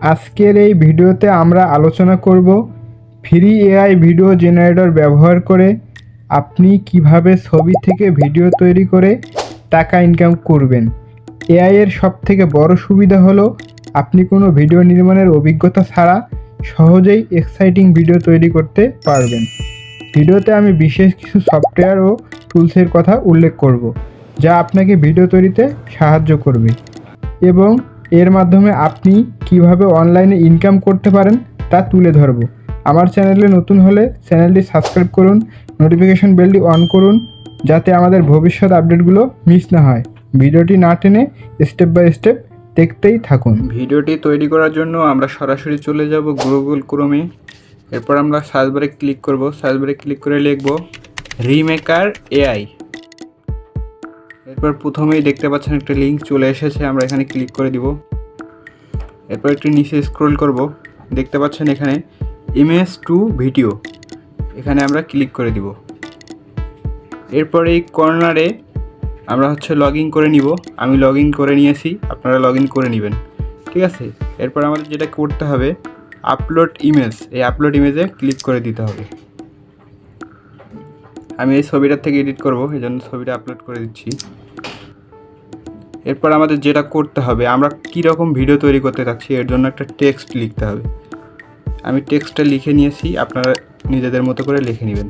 আজকের এই ভিডিওতে আমরা আলোচনা করব ফ্রি এআই ভিডিও জেনারেটর ব্যবহার করে আপনি কীভাবে ছবি থেকে ভিডিও তৈরি করে টাকা ইনকাম করবেন। এআই এর সব থেকে বড় সুবিধা হলো আপনি কোনো ভিডিও নির্মাণের অভিজ্ঞতা ছাড়া সহজেই এক্সাইটিং ভিডিও তৈরি করতে পারবেন। ভিডিওতে আমি বিশেষ কিছু সফটওয়্যার ও টুলসের কথা উল্লেখ করব, যা আপনাকে ভিডিও তৈরিতে সাহায্য করবে। এবং এর মাধ্যমে আপনি কীভাবে অনলাইনে ইনকাম করতে পারেন তা তুলে ধরব। আমার চ্যানেলে নতুন হলে চ্যানেলটি সাবস্ক্রাইব করুন নোটিফিকেশন বেলটি অন করুন, যাতে আমাদের ভবিষ্যৎ আপডেটগুলো মিস না হয়। ভিডিওটি না টেনে স্টেপ বাই স্টেপ দেখতেই থাকুন। ভিডিওটি তৈরি করার জন্য আমরা সরাসরি চলে যাব গুগল ক্রোমে এরপর আমরা সার্চ ক্লিক করব। সার্চ ক্লিক করে লিখব রিমেকার এআই এরপর প্রথমেই দেখতে পাচ্ছেন একটা লিঙ্ক চলে এসেছে, আমরা এখানে ক্লিক করে দিব। এরপর একটু নিচে স্ক্রল করব, দেখতে পাচ্ছেন এখানে ইমেজ টু ভিডিও এখানে আমরা ক্লিক করে দিব। এরপর এই কর্নারে আমরা হচ্ছে লগ করে নিব, আমি লগ করে নিয়েছি, আপনারা লগ করে নেবেন, ঠিক আছে? এরপর আমাদের যেটা করতে হবে আপলোড ইমেজ এই আপলোড ইমেজে ক্লিক করে দিতে হবে। আমি এই ছবিটার থেকে এডিট করব এই জন্য ছবিটা আপলোড করে দিচ্ছি। এরপর আমাদের যেটা করতে হবে, আমরা কী রকম ভিডিও তৈরি করতে চাচ্ছি, এর জন্য একটা টেক্সট লিখতে হবে। আমি টেক্সটটা লিখে নিয়েছি, আপনারা নিজেদের মতো করে লিখে নেবেন।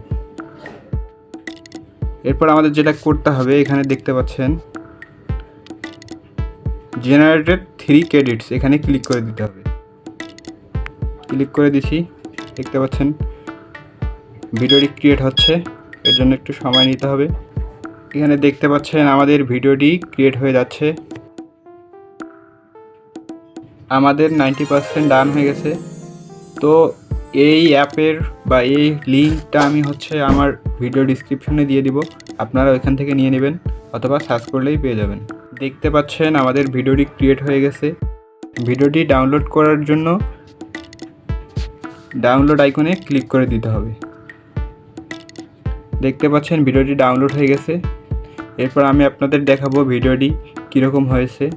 এরপর আমাদের যেটা করতে হবে, এখানে দেখতে পাচ্ছেন জেনারেটেড থ্রি ক্রেডিটস এখানে ক্লিক করে দিতে হবে। ক্লিক করে দিছি, দেখতে পাচ্ছেন ভিডিওটি ক্রিয়েট হচ্ছে, এর জন্য একটু সময় নিতে হবে। এখানে দেখতে পাচ্ছেন আমাদের ভিডিওটি ক্রিয়েট হয়ে যাচ্ছে। আমাদের নাইনটি পার্সেন্ট ডান হয়ে গেছে। তো এই অ্যাপের বা এই লিঙ্কটা আমি হচ্ছে আমার ভিডিও ডিসক্রিপশনে দিয়ে দিব। আপনারা ওইখান থেকে নিয়ে নেবেন অথবা সার্চ করলেই পেয়ে যাবেন। দেখতে পাচ্ছেন আমাদের ভিডিওটি ক্রিয়েট হয়ে গেছে। ভিডিওটি ডাউনলোড করার জন্য ডাউনলোড আইকনে ক্লিক করে দিতে হবে। দেখতে পাচ্ছেন ভিডিওটি ডাউনলোড হয়ে গেছে। এরপর আমি আপনাদের দেখাবো ভিডিওটি কীরকম হয়েছে।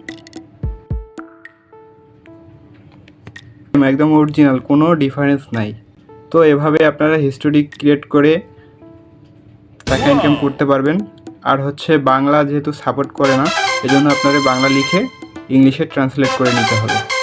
একদম অরিজিনাল কোনো ডিফারেন্স নাই। তো এভাবে আপনারা হিস্টোরি ক্রিয়েট করে টাকা ইনকাম করতে পারবেন। আর হচ্ছে বাংলা যেহেতু সাপোর্ট করে না এজন্য আপনাদের বাংলা লিখে ইংলিশে ট্রান্সলেট করে নিতে হবে।